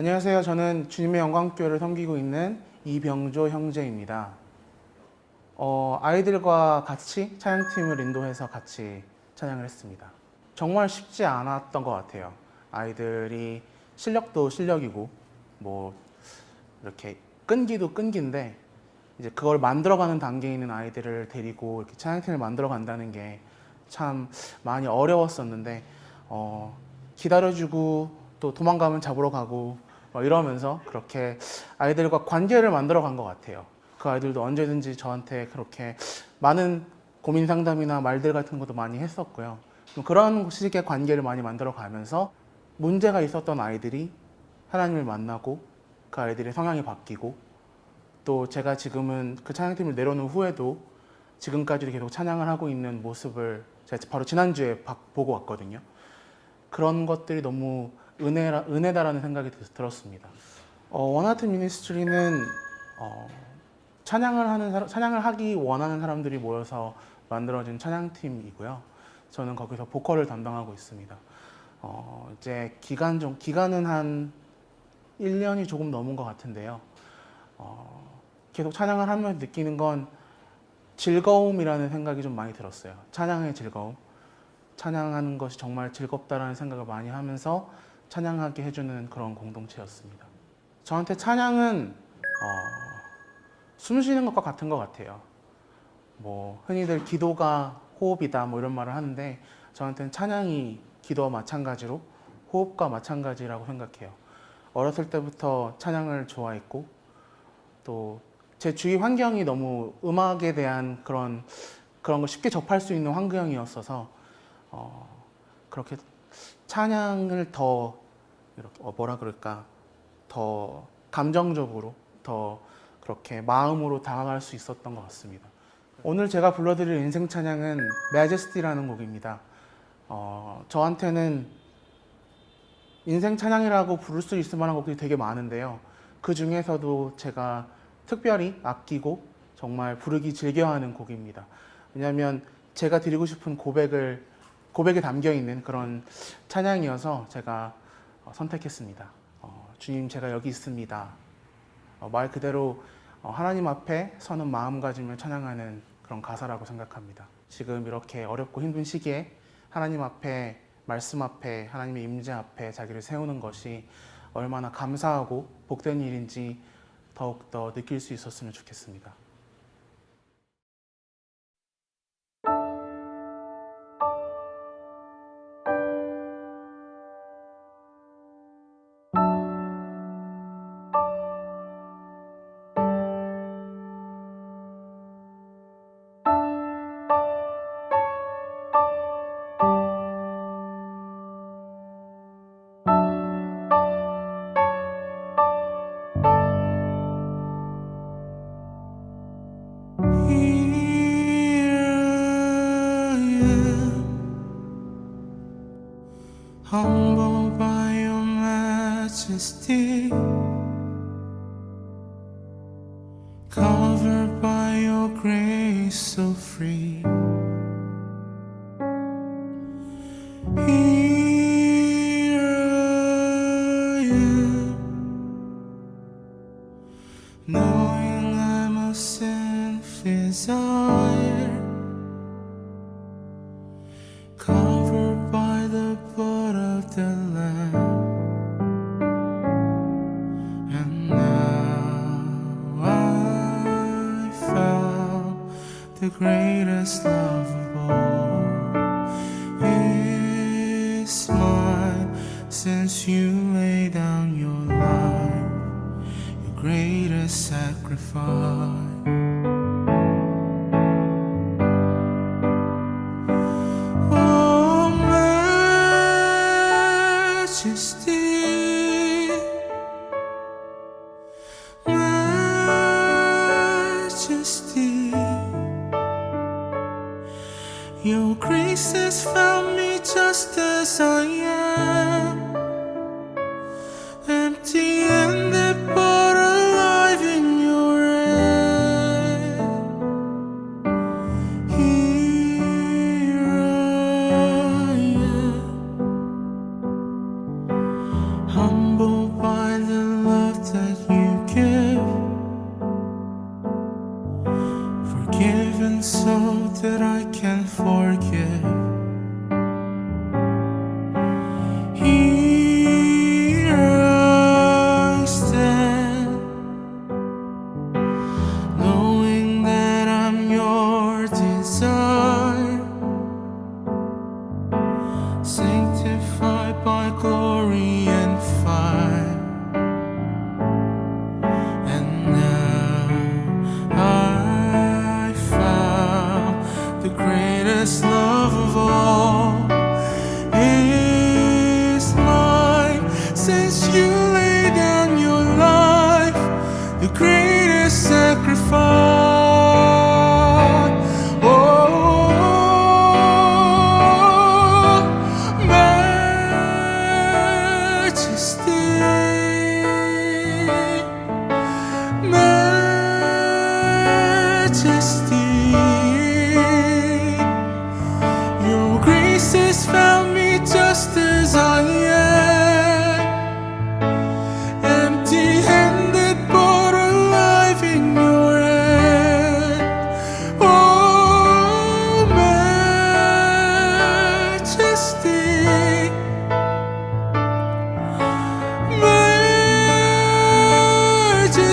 안녕하세요. 저는 주님의 영광교회를 섬기고 있는 이병조 형제입니다. 어, 아이들과 같이 찬양팀을 인도해서 같이 찬양을 했습니다. 정말 쉽지 않았던 것 같아요. 아이들이 실력도 실력이고 뭐 이렇게 끈기도 끈기인데 이제 그걸 만들어가는 단계에 있는 아이들을 데리고 이렇게 찬양팀을 만들어 간다는 게 참 많이 어려웠었는데 어, 기다려주고 또 도망가면 잡으러 가고 막 이러면서 그렇게 아이들과 관계를 만들어 간 것 같아요. 그 아이들도 언제든지 저한테 그렇게 많은 고민 상담이나 말들 같은 것도 많이 했었고요. 좀 그런 식의 관계를 많이 만들어 가면서 문제가 있었던 아이들이 하나님을 만나고 그 아이들의 성향이 바뀌고 또 제가 지금은 그 찬양팀을 내려놓은 후에도 지금까지도 계속 찬양을 하고 있는 모습을 제가 바로 지난주에 바- 보고 왔거든요. 그런 것들이 너무 은혜라, 은혜다라는 생각이 들- 들었습니다. 어, 원하트 미니스트리는 어, 찬양을 하는 찬양을 하기 원하는 사람들이 모여서 만들어진 찬양팀이고요. 저는 거기서 보컬을 담당하고 있습니다. 어, 이제 기간 좀 기간은 한 1년이 조금 넘은 것 같은데요. 어, 계속 찬양을 하면 느끼는 건 즐거움이라는 생각이 좀 많이 들었어요. 찬양의 즐거움. 찬양하는 것이 정말 즐겁다라는 생각을 많이 하면서 찬양하게 해주는 그런 공동체였습니다. 저한테 찬양은 어, 숨 쉬는 것과 같은 것 같아요. 뭐 흔히들 기도가 호흡이다 뭐 이런 말을 하는데 저한테는 찬양이 기도와 마찬가지로 호흡과 마찬가지라고 생각해요. 어렸을 때부터 찬양을 좋아했고 또 제 주위 환경이 너무 음악에 대한 그런 그런 걸 쉽게 접할 수 있는 환경이었어서 어, 그렇게 찬양을 더 이렇게 어, 뭐라 그럴까 더 감정적으로 더 그렇게 마음으로 다가갈 수 있었던 것 같습니다. 오늘 제가 불러드릴 인생 찬양은 Majesty라는 곡입니다. 어, 저한테는 인생 찬양이라고 부를 수 있을 만한 곡들이 되게 많은데요. 그 중에서도 제가 특별히 아끼고 정말 부르기 즐겨하는 곡입니다. 왜냐하면 제가 드리고 싶은 고백을 고백에 담겨 있는 그런 찬양이어서 제가 어, 선택했습니다. 어, 주님 제가 여기 있습니다. 어, 말 그대로 어, 하나님 앞에 서는 마음가짐을 찬양하는 그런 가사라고 생각합니다. 지금 이렇게 어렵고 힘든 시기에 하나님 앞에 말씀 앞에 하나님의 임재 앞에 자기를 세우는 것이 얼마나 감사하고 복된 일인지 더욱 더 느낄 수 있었으면 좋겠습니다. Majesty, covered by your grace so free. Here I am, knowing I'm a sinful the greatest love of all. It's mine since you laid down your life, your greatest sacrifice.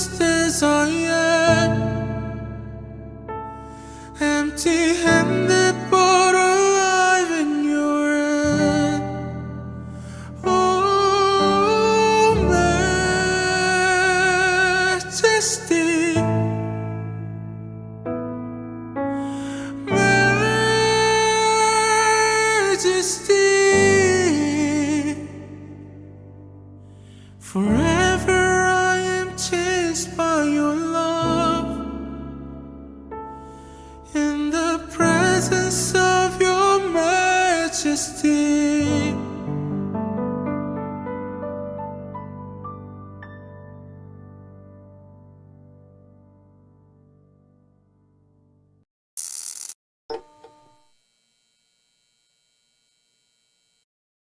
just as I am. Empty handed, but alive in your hand. Oh, majesty. Majesty. still.